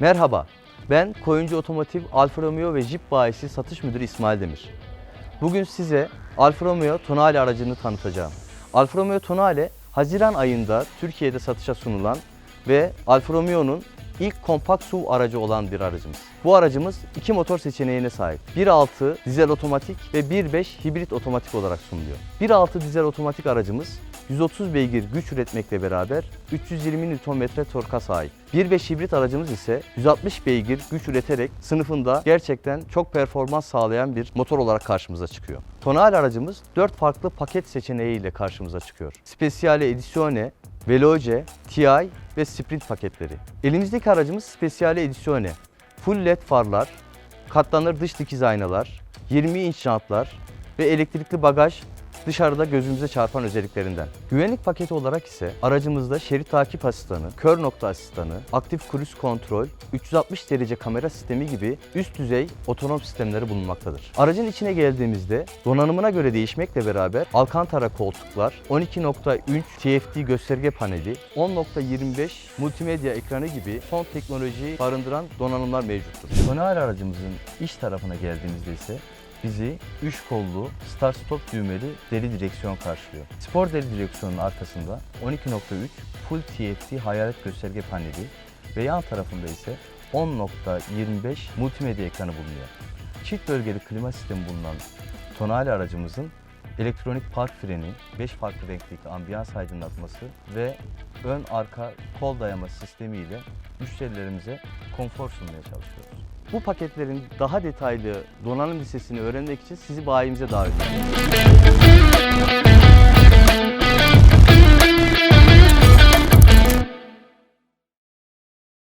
Merhaba, ben Koyuncu Otomotiv Alfa Romeo ve Jeep bayisi satış müdürü İsmail Demir. Bugün size Alfa Romeo Tonale aracını tanıtacağım. Alfa Romeo Tonale, Haziran ayında Türkiye'de satışa sunulan ve Alfa Romeo'nun ilk kompakt SUV aracı olan bir aracımız. Bu aracımız iki motor seçeneğine sahip. 1.6 dizel otomatik ve 1.5 hibrit otomatik olarak sunuluyor. 1.6 dizel otomatik aracımız 130 beygir güç üretmekle beraber 320 Nm torka sahip. 1.5 hibrit aracımız ise 160 beygir güç üreterek sınıfında gerçekten çok performans sağlayan bir motor olarak karşımıza çıkıyor. Tonal aracımız 4 farklı paket seçeneğiyle karşımıza çıkıyor. Speciale Edizione, Veloce, TI ve Sprint paketleri. Elimizdeki aracımız Speciale Edizione. Full LED farlar, katlanır dış dikiz aynalar, 20 inç jantlar ve elektrikli bagaj dışarıda gözümüze çarpan özelliklerinden. Güvenlik paketi olarak ise aracımızda şerit takip asistanı, kör nokta asistanı, aktif kruz kontrol, 360 derece kamera sistemi gibi üst düzey otonom sistemleri bulunmaktadır. Aracın içine geldiğimizde donanımına göre değişmekle beraber Alcantara koltuklar, 12.3 TFT gösterge paneli, 10.25 multimedya ekranı gibi son teknolojiyi barındıran donanımlar mevcuttur. Tonal aracımızın iç tarafına geldiğimizde ise bizi 3 kollu start stop düğmeli deri direksiyon karşılıyor. Spor deri direksiyonun arkasında 12.3 Full TFT hayalet gösterge paneli ve yan tarafında ise 10.25 multimedya ekranı bulunuyor. Çift bölgeli klima sistemi bulunan tonali aracımızın elektronik park freni, 5 farklı renkteki ambiyans aydınlatması ve ön arka kol dayama sistemi ile müşterilerimize konfor sunmaya çalışıyoruz. Bu paketlerin daha detaylı donanım listesini öğrenmek için sizi bayimize davet ediyoruz.